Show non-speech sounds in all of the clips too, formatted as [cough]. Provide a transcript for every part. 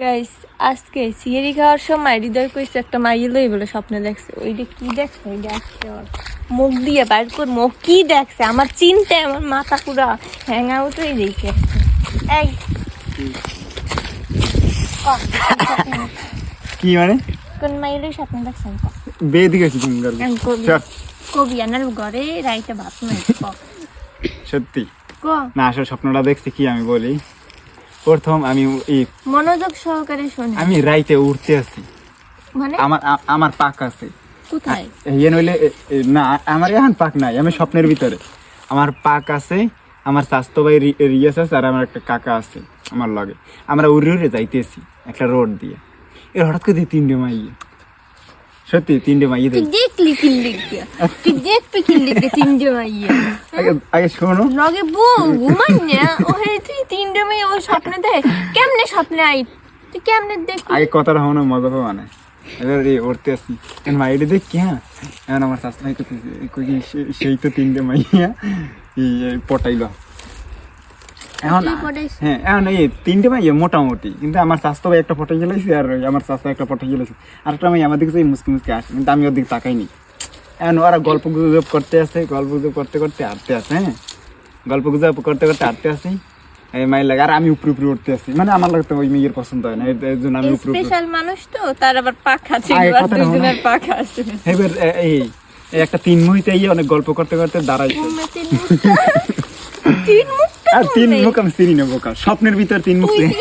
Guys আজকে সিয়ারি খাওয়ার সময় হৃদয় কইছে একটা মাইয়ে লই বলে স্বপ্নে দেখছে। ওইটা কি দেখছে? ওইটা আজকে ওর মুখ দিয়ে বাইর কর মুখ কি দেখছে? আমার চিন্তায় আমার মাথা পুরা হ্যাং আউট হয়ে যাইছে। এই। কি মানে? কোন মাইয়ে লই স্বপ্নে দেখছেন ক। বেয়ে দিকেছি তুমি কবি। আনার ঘরে রাইতে ভাত নাই ক। সত্যি। ক। না আসলে স্বপ্নটা দেখছি কি আমি বলি। প্রথম আমি মনোযোগ সহকারে শুনি আমি রাইতে উঠতে আছি মানে? আমার আমার পাক আছে। কোথায়? ইয়ে নইলে না আমার এখন পাক নাই আমি স্বপ্নের ভিতরে। আমার পাক আছে আমার স্বাস্থ্য ভাই রিয়াস আছে আর আমার একটা কাকা আছে আমার লগে। আমরা উড়ে উড়ে যাইতেছি একটা রোড দিয়ে। এর হঠাৎ করে তিনটে মাইয়ে সত্যি তিনটে মাইয়ে তুই দেখলি কি? লিখবে তুই দেখবি কি লিখবে তিনটে মাইয়া। আগে আগে শোনো। লগে বউ ঘুমান না। ওহে তুই তিনটে মেয়ে ও স্বপ্নে দেখ। কেমনে স্বপ্নে আই? তুই কেমনে দেখ আগে কথাটা হনো মজা পাবো এবার এই উঠতে আসি। এখন মাইটা দেখ কি হ্যাঁ? এখন আমার ভাই কই সেই তো তিনটে মাইয়া। পটাইলো। এখন হ্যাঁ এখন এই তিনটে মাইয়া মোটামুটি। কিন্তু আমার স্বাস্থ্য ভাই একটা পটাই গেলাইছে আর আমার স্বাস্থ্য একটা পটাই গেলাইছে আর একটা মাই আমার দিকে মুসকি মুসকি আসে কিন্তু আমি ওর দিকে তাকাইনি। এখন ওরা গল্প গুজব করতে আসে গল্প গুজব করতে করতে হাঁটতে আসে হ্যাঁ? গল্প গুজব করতে করতে হাঁটতে আসি এই মাই লাগে আর আমি উপরে উপরে উঠতে আসি মানে আমার লাগতো ওই মেয়ের পছন্দ হয় না এর এর জন্য আমি উপরে স্পেশাল মানুষ তো তার আবার পাখা আছে আর হলো। পাখা আছে এবার এই এই একটা তিন মুহিতে অনেক গল্প করতে করতে দাঁড়াইছে। তিন আর তিন মুখ আমি চিনি না বোকা স্বপ্নের ভিতর তিন মুখ চিনি।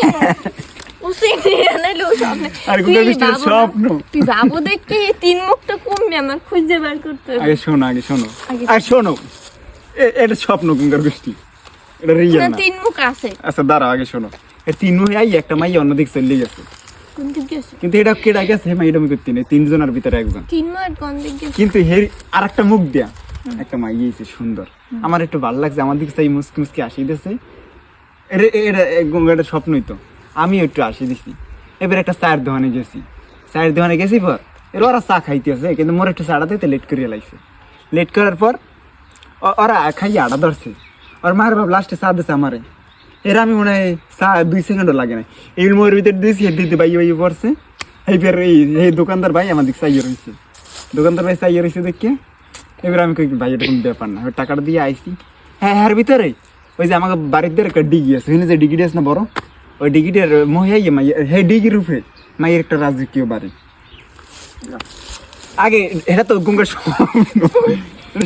ও সিনে আনাইলো স্বপ্নে। আর তুই গুগল বৃষ্টির ভাবো না- স্বপ্ন। তুই ভাবো দেখতে তিন মুখটা কমবে আমার খুঁজে বের করতে আগে শোনো আগে শোনো। আর শোনো এটা স্বপ্ন গঙ্গার বৃষ্টি এটা রিয়েল না না। তিন মুখ আছে। আচ্ছা দাঁড়াও আগে শোনো। এই তিন মুখে আই একটা মাই অন্যদিক চলে গেছে। কিন্তু এটা কেডা গেছে? করতে নেই। তিনজনের ভিতরে একজন। তিন মাস কোন দিক কিন্তু হের আর একটা মুখ দেয়া। একটা মাই গিয়েছে সুন্দর। আমার একটু ভালো লাগছে, আমার দিকে মুসকি মুসকি আসি দিয়েছে এটা এটা গঙ্গাটা স্বপ্নই তো। আমি একটু আসি দিছি। এবার একটা চায়ের দোকানে গেছি। চায়ের দোকানে গেছি পর, এর ওরা চা খাইতেছে, কিন্তু মোর একটু চাটা দিতে লেট করিয়া লাগছে লেট করার পর ওরা খাইয়ে আড়া ধরছে। ওর মায়ের বাপ লাস্টে চা দিছে আমারে। এর আমি মনে হয় চা দুই সেকেন্ডও লাগে না এই মোর ভিতরে দিয়েছি দিতে বাইয়ে বাইয়ে পড়ছে। এই এই দোকানদার ভাই আমার দিকে চাইয়ে রয়েছে দোকানদার ভাই চাইয়ে রয়েছে দেখে। এবার আমি কই, ভাই, এটা কোনো ব্যাপার না। টাকাটা দিয়ে আইছি। হ্যাঁ হ্যাঁ ভিতরে, ওই যে আমাকে বাড়ির একটা ডিগি আছে যে ডিগিটি আছে না বড়? ওই ডিগিটার মহিয়াই মাই হে ডিগি রূপে, মাইয়ের একটা রাজকীয় বাড়ি। আগে, এটা তো গঙ্গার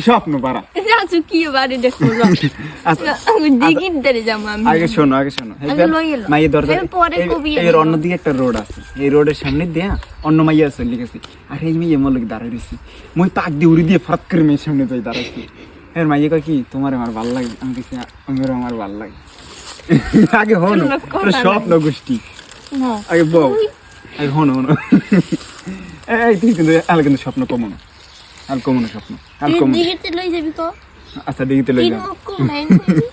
স্বপ্ন এটা পারা রাজু কি বাড়ি দেখো [laughs] আচ্ছা। দিঘির ধারে যাব আমি। আগে শোনো আগে শোনো। মাইয়ের দরজা এর এলো। অন্যদিকে একটা রোড আছে। এই রোডের সামনে দিয়া অন্য মাইয়া চলে গেছে। আর এই মেয়ে এমন দাঁড়াই রয়েছে। মই পাক দিয়ে উড়ি দিয়ে ফরাত করে মেয়ের সামনে যাই দাঁড়াইছি। এর মাইয়া কয় কি তোমার আমার ভালো লাগে। আমি কিছু আমার আমার ভালো লাগে। [laughs] আগে হন। স্বপ্ন গোষ্ঠী। না। আগে বউ আগে হন হন। [laughs] এই তুই কিন্তু কিন্তু স্বপ্ন কমন আল কমন স্বপ্ন তুই কমন দিঘিতে লই যাবি তো আচ্ছা দেখিতে লই নাই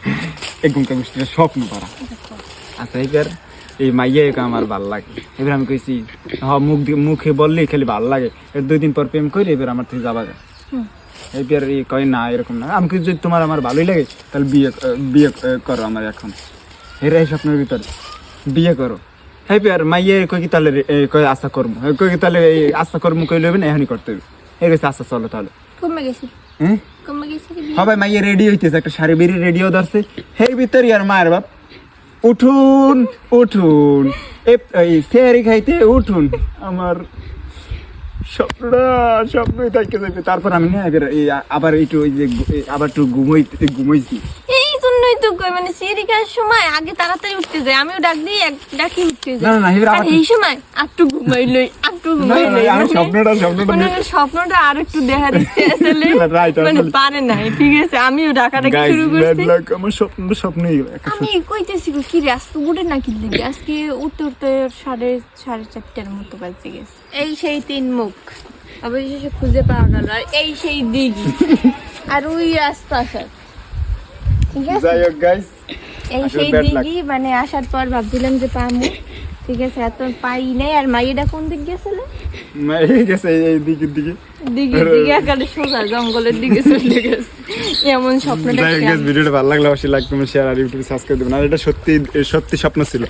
[laughs] একদম গোষ্ঠীর স্বপ্ন পারা আচ্ছা এবার এই মাইয়া একা আমার ভালো লাগে। এবার আমি কইছি হ মুখ মুখে বললেই খালি ভালো লাগে। এর দুই দিন পর প্রেম করে এবার আমার থেকে যাবা যায়। এবার এই কয় না এরকম না। আমি যদি তোমার আমার ভালোই লাগে তাহলে বিয়ে বিয়ে করো আমার এখন। এরাই স্বপ্নের ভিতরে। বিয়ে করো। হ্যাঁ আর মাইয়ে কই কি তাহলে কয় আশা করব কই কি তাহলে এই আশা করব কই লইবে না এখনই করতে হবে। এই গেছে আশা চলো তাহলে। কমে গেছি। হ্যাঁ কমে গেছি? সবাই মাইয়ে রেডি হইতেছে একটা শাড়ি বেরিয়ে রেডিও ধরছে। হের ভিতরে আর মায়ের বাপ। উঠুন উঠুন। এই সেয়ারি খাইতে উঠুন। আমার স্বপ্নটা স্বপ্নই থাকতে যাবে তারপর আমি না আবার একটু ওই যে আবার একটু ঘুমোই ঘুমাইছি। এই তো কই মানে সিরিকার সময় আগে তাড়াতাড়ি উঠতে যায় আমিও ডাক দিই এক ডাকি উঠতে যাই। না, না, আর এই সময় একটু ঘুমাইলই একটু ঘুমাইলই আমি মানে- স্বপ্নটা স্বপ্নটা মানে স্বপ্নটা আর একটু দেখার ইচ্ছে আসলে মানে পারে না ঠিক আছে আমিও ডাকাডাকি Guys, শুরু করছি। আমার স্বপ্নটা স্বপ্নই আমি কইতেছি কি রে আজকে উঠে নাকি দিকে আজকে উঠতে উঠতে সাড়ে সাড়ে চারটার মতো বাজে গেছে। এই সেই তিন মুখ অবশেষে খুঁজে পাওয়া গেল এই সেই দিঘি। [laughs] আর ওই আছে যাই হোক গাইস এই সেই দিঘি মানে আসার পর ভাবছিলাম যে পামু। ঠিক আছে এত পাই নাই। আর মাইয়েটা কোন দিক গেছিল? মাইয়ে গেছে এই- দিকের দিকে। দিঘির দিকে একেবারে সোজা জঙ্গলের দিকে চলে গেছে। এমন guys, ভিডিওটা ভালো লাগলে অবশ্যই লাইক কমেন্ট শেয়ার আর ইউটিউবে সাবস্ক্রাইব দেবেন আর এটা সত্যি সত্যি স্বপ্ন ছিল।